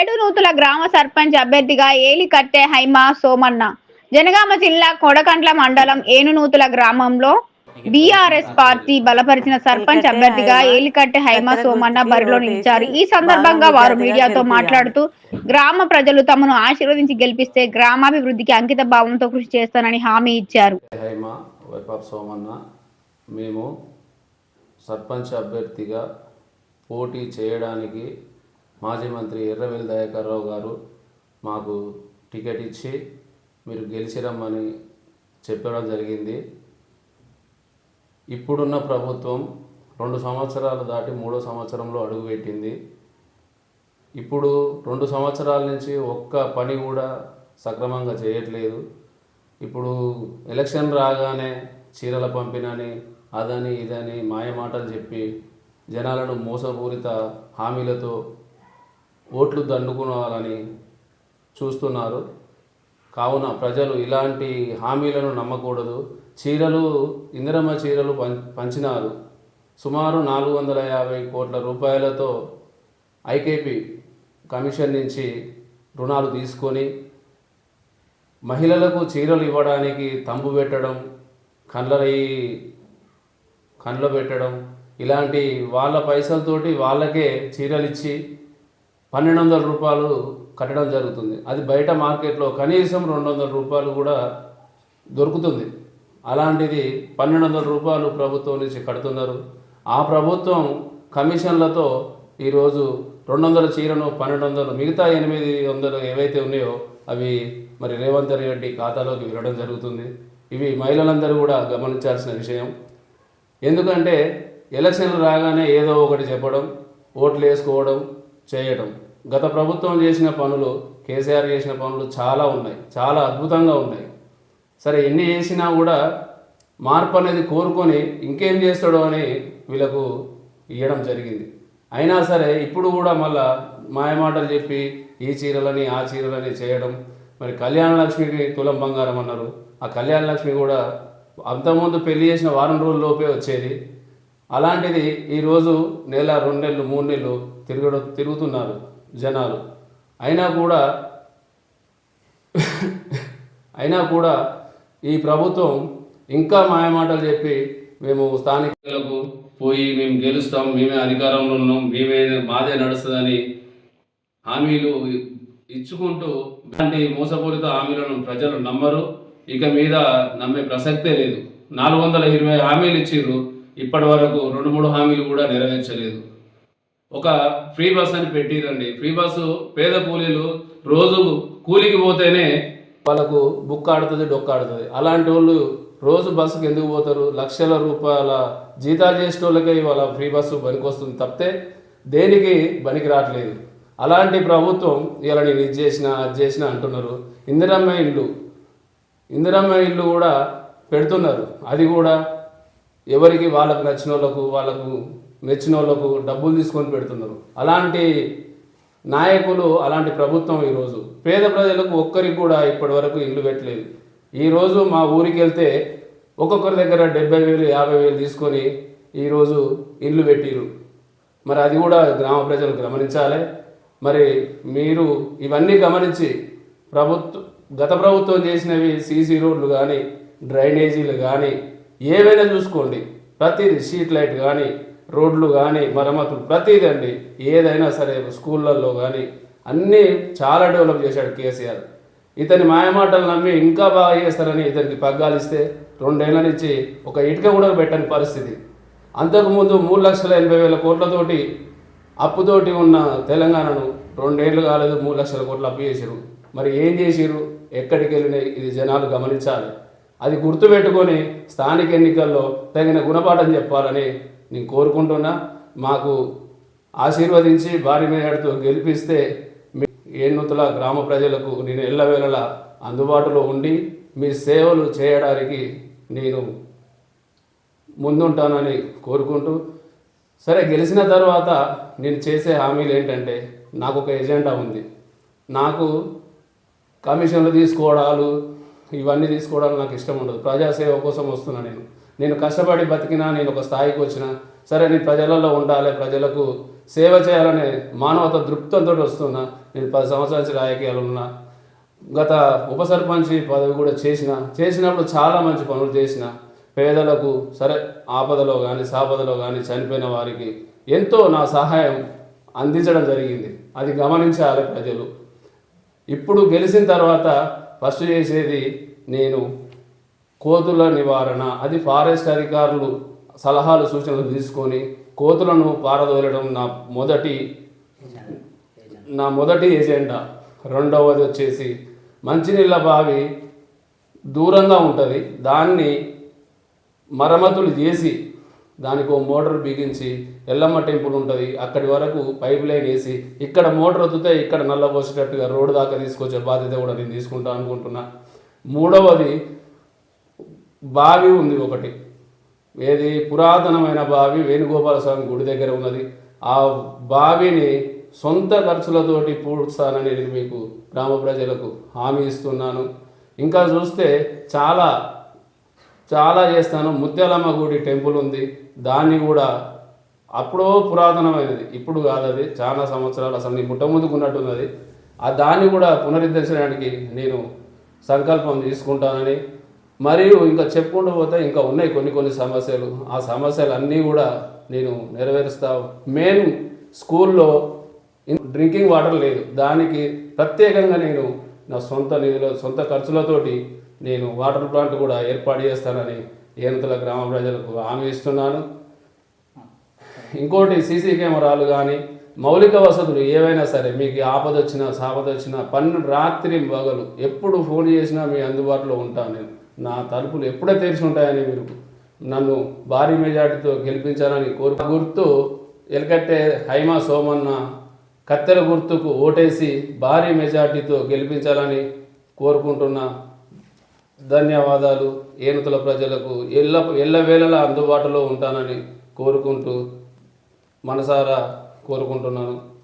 ఏడునూతుల గ్రామ సర్పంచ్ అభ్యర్థిగా ఏలి కట్టె హైమా సోమన్న. జనగామ జిల్లా కొడకంట్ల మండలం ఏనునూతుల గ్రామంలో బీఆర్ఎస్ పార్టీ బలపరిచిన సర్పంచ్ అభ్యర్థిగా ఏలికట్టె హైమా సోమన్న బరిలో నిలిచారు. ఈ సందర్భంగా వారు మీడియాతో మాట్లాడుతూ గ్రామ ప్రజలు తమను ఆశీర్వదించి గెలిపిస్తే గ్రామాభివృద్ధికి అంకిత భావంతో కృషి చేస్తానని హామీ ఇచ్చారు. హైమ వైపాప్ సోమన్న మేము సర్పంచ్ అభ్యర్థిగా పోటీ చేయడానికి మాజీ మంత్రి ఎర్రవెల్లి దయాకర్రావు గారు మాకు టికెట్ ఇచ్చి మీరు గెలిచిరమ్మని చెప్పడం జరిగింది. ఇప్పుడున్న ప్రభుత్వం రెండు సంవత్సరాలు దాటి మూడో సంవత్సరంలో అడుగుపెట్టింది ఇప్పుడు రెండు సంవత్సరాల నుంచి ఒక్క పని కూడా సక్రమంగా చేయట్లేదు. ఇప్పుడు ఎలక్షన్ రాగానే చీరల పంపినని అదని ఇదని మాయమాటలు చెప్పి జనాలను మోసపూరిత హామీలతో ఓట్లు దండుకోవాలని చూస్తున్నారు. కావున ప్రజలు ఇలాంటి హామీలను నమ్మకూడదు. చీరలు ఇందిరమ్మ చీరలు పం పంచినారు. సుమారు నాలుగు వందల యాభై కోట్ల రూపాయలతో ఐకేపీ కమిషన్ నుంచి రుణాలు తీసుకొని మహిళలకు చీరలు ఇవ్వడానికి తంబు పెట్టడం కండ్లరై కండ్లు పెట్టడం ఇలాంటి వాళ్ళ పైసలతోటి వాళ్ళకే చీరలు ఇచ్చి పన్నెండు వందల రూపాయలు కట్టడం జరుగుతుంది. అది బయట మార్కెట్లో కనీసం రెండు వందల రూపాయలు కూడా దొరుకుతుంది. అలాంటిది పన్నెండు వందల రూపాయలు ప్రభుత్వం నుంచి కడుతున్నారు. ఆ ప్రభుత్వం కమిషన్లతో ఈరోజు రెండు వందల చీరను పన్నెండు వందలు మిగతా ఎనిమిది వందలు ఏవైతే ఉన్నాయో అవి మరి రేవంత్ రెడ్డి ఖాతాలోకి వెళ్ళడం జరుగుతుంది. ఇవి మహిళలందరూ కూడా గమనించాల్సిన విషయం. ఎందుకంటే ఎలక్షన్లు రాగానే ఏదో ఒకటి చెప్పడం ఓట్లు వేసుకోవడం చేయడం గత ప్రభుత్వం చేసిన పనులు కేసీఆర్ చేసిన పనులు చాలా ఉన్నాయి. చాలా అద్భుతంగా ఉన్నాయి. సరే ఎన్ని చేసినా కూడా మార్పు అనేది కోరుకొని ఇంకేం చేస్తాడో అని వీళ్ళకు ఇవ్వడం జరిగింది. అయినా సరే ఇప్పుడు కూడా మళ్ళా మాయమాటలు చెప్పి ఈ చీరలని ఆ చీరలని చేయడం. మరి కళ్యాణ లక్ష్మికి తులం బంగారం అన్నారు. ఆ కళ్యాణ లక్ష్మి కూడా అంతకుముందు పెళ్ళి చేసిన వారం రోజుల్లోపే వచ్చేది. అలాంటిది ఈరోజు నెల రెండు నెలలు మూడు నెలలు తిరగడం తిరుగుతున్నారు జనాలు. అయినా కూడా అయినా కూడా ఈ ప్రభుత్వం ఇంకా మాయమాటలు చెప్పి మేము స్థానికులకు పోయి మేము గెలుస్తాం మేమే అధికారంలో ఉన్నాం మేమే మాదే నడుస్తుందని హామీలు ఇచ్చుకుంటూ ఇలాంటి మోసపూరిత హామీలను ప్రజలు నమ్మరు. ఇక మీద నమ్మే ప్రసక్తే లేదు. నాలుగు వందల ఇరవై హామీలు ఇచ్చిర్రు. ఇప్పటి వరకు రెండు మూడు హామీలు కూడా నెరవేర్చలేదు. ఒక ఫ్రీ బస్ అని పెట్టిరండి. ఫ్రీ బస్సు పేద కూలీలు రోజు కూలికి పోతేనే వాళ్ళకు బుక్ ఆడుతుంది డొక్క ఆడుతుంది. అలాంటి వాళ్ళు రోజు బస్సుకి ఎందుకు పోతారు? లక్షల రూపాయల జీతాలు చేసే వాళ్ళకే ఇవాళ ఫ్రీ బస్సు పనికొస్తుంది తప్పితే దేనికి పనికి రావట్లేదు అలాంటి ప్రభుత్వం ఇలా నేను ఇది చేసిన అది చేసిన అంటున్నారు. ఇందిరమ్మ ఇల్లు ఇందిరమ్మ ఇల్లు కూడా పెడుతున్నారు. అది కూడా ఎవరికి? వాళ్ళకు నచ్చిన వాళ్ళకు వాళ్ళకు మెచ్చిన వాళ్ళకు డబ్బులు తీసుకొని పెడుతున్నారు. అలాంటి నాయకులు అలాంటి ప్రభుత్వం ఈరోజు. పేద ప్రజలకు ఒక్కరికి కూడా ఇప్పటి వరకు ఇల్లు పెట్టలేదు. ఈరోజు మా ఊరికి వెళ్తే ఒక్కొక్కరి దగ్గర డెబ్బై వేలు యాభై వేలు తీసుకొని ఈరోజు ఇల్లు పెట్టిరు. మరి అది కూడా గ్రామ ప్రజలు గమనించాలి. మరి మీరు ఇవన్నీ గమనించి ప్రభుత్వం గత ప్రభుత్వం చేసినవి సీసీ రోడ్లు కానీ డ్రైనేజీలు కానీ ఏవైనా చూసుకోండి. ప్రతిదీ స్ట్రీట్ లైట్ కానీ రోడ్లు కానీ మరమ్మతులు ప్రతిదండి ఏదైనా సరే స్కూళ్ళల్లో కానీ అన్నీ చాలా డెవలప్ చేశాడు కేసీఆర్. ఇతని మాయమాటలు నమ్మి ఇంకా బాగా చేస్తారని ఇతనికి పగ్గాలు ఇస్తే రెండేళ్ళ నుంచి ఒక ఇటుక కూడా పెట్టని పరిస్థితి. అంతకుముందు మూడు లక్షల ఎనభై వేల కోట్లతోటి అప్పుతోటి ఉన్న తెలంగాణను రెండేళ్ళు కాలేదు మూడు లక్షల కోట్లు అప్పు చేసిరు మరి ఏం చేసిరు ఎక్కడికి వెళ్ళినాయి? ఇది జనాలు గమనించాలి. అది గుర్తుపెట్టుకొని స్థానిక ఎన్నికల్లో తగిన గుణపాఠం చెప్పాలని నేను కోరుకుంటున్నా మాకు ఆశీర్వదించి భారీ మేడతో గెలిపిస్తే మీ ఏనుతుల గ్రామ ప్రజలకు నేను ఎల్లవేళలా అందుబాటులో ఉండి మీ సేవలు చేయడానికి నేను ముందుంటానని కోరుకుంటూ సరే గెలిచిన తర్వాత నేను చేసే హామీలు ఏంటంటే నాకు ఒక ఎజెండా ఉంది. నాకు కమిషన్లు తీసుకోవడాలు ఇవన్నీ తీసుకోవడాలు నాకు ఇష్టం ఉండదు. ప్రజాసేవ కోసం వస్తున్నా నేను. నేను కష్టపడి బతికినా నేను ఒక స్థాయికి వచ్చిన సరే నేను ప్రజలలో ఉండాలి ప్రజలకు సేవ చేయాలనే మానవత దృక్పథంతో వస్తున్నా నేను పది సంవత్సరాల నుంచి రాజకీయాలు ఉన్నా. గత ఉప సర్పంచ్ పదవి కూడా చేసిన చేసినప్పుడు చాలా మంచి పనులు చేసిన పేదలకు సరే ఆపదలో కానీ సాపదలో కానీ చనిపోయిన వారికి ఎంతో నా సహాయం అందించడం జరిగింది. అది గమనించాలి ప్రజలు. ఇప్పుడు గెలిచిన తర్వాత ఫస్ట్ చేసేది నేను కోతుల నివారణ. అది ఫారెస్ట్ అధికారులు సలహాలు సూచనలు తీసుకొని కోతులను పారదోలడం నా మొదటి నా మొదటి ఎజెండా. రెండవది వచ్చేసి మంచినీళ్ళ బావి దూరంగా ఉంటుంది. దాన్ని మరమ్మతులు చేసి దానికి ఓ మోటార్ బిగించి ఎల్లమ్మ టెంపుల్ ఉంటుంది. అక్కడి వరకు పైప్ లైన్ వేసి ఇక్కడ మోటార్ వద్దుతే ఇక్కడ నల్ల పోసేటట్టుగా రోడ్డు దాకా తీసుకొచ్చే బాధ్యత కూడా నేను తీసుకుంటా అనుకుంటున్నా. మూడవది బావి ఉంది ఒకటి. ఏది పురాతనమైన బావి వేణుగోపాల స్వామి గుడి దగ్గర ఉన్నది. ఆ బావిని సొంత ఖర్చులతోటి పూడుస్తానని నేను మీకు గ్రామ ప్రజలకు హామీ ఇస్తున్నాను. ఇంకా చూస్తే చాలా చాలా చేస్తాను. ముత్యాలమ్మ గుడి టెంపుల్ ఉంది. దాన్ని కూడా అప్పుడో పురాతనమైనది. ఇప్పుడు కాదు అది. చాలా సంవత్సరాలు అసలు నీ ముట్ట ముందుకున్నట్టున్నది ఆ దాన్ని కూడా పునరుద్ధరించడానికి నేను సంకల్పం తీసుకుంటానని మరియు ఇంకా చెప్పుకుంటూ పోతే ఇంకా ఉన్నాయి కొన్ని కొన్ని సమస్యలు. ఆ సమస్యలు అన్నీ కూడా నేను నెరవేరుస్తా. మెయిన్ స్కూల్లో డ్రింకింగ్ వాటర్ లేదు. దానికి ప్రత్యేకంగా నేను నా సొంత నిధుల సొంత ఖర్చులతోటి నేను వాటర్ ప్లాంట్ కూడా ఏర్పాటు చేస్తానని ఏనుతల గ్రామ ప్రజలకు హామీ ఇస్తున్నాను. ఇంకోటి సీసీ కెమెరాలు కానీ మౌలిక వసతులు ఏవైనా సరే మీకు ఆపద వచ్చినా సాపద వచ్చినా పన్ను రాత్రి పగలు ఎప్పుడు ఫోన్ చేసినా మీ అందుబాటులో ఉంటాను నేను. నా తలుపులు ఎప్పుడే తెరిచి ఉంటాయని మీరు నన్ను భారీ మెజార్టీతో గెలిపించాలని కోరు గుర్తు ఎలకట్టే హైమా సోమన్న కత్తెర గుర్తుకు ఓటేసి భారీ మెజార్టీతో గెలిపించాలని కోరుకుంటున్నా. ధన్యవాదాలు. ఏనుతుల ప్రజలకు ఎల్ల ఎల్లవేళలా అందుబాటులో ఉంటానని కోరుకుంటూ మనసారా కోరుకుంటున్నాను.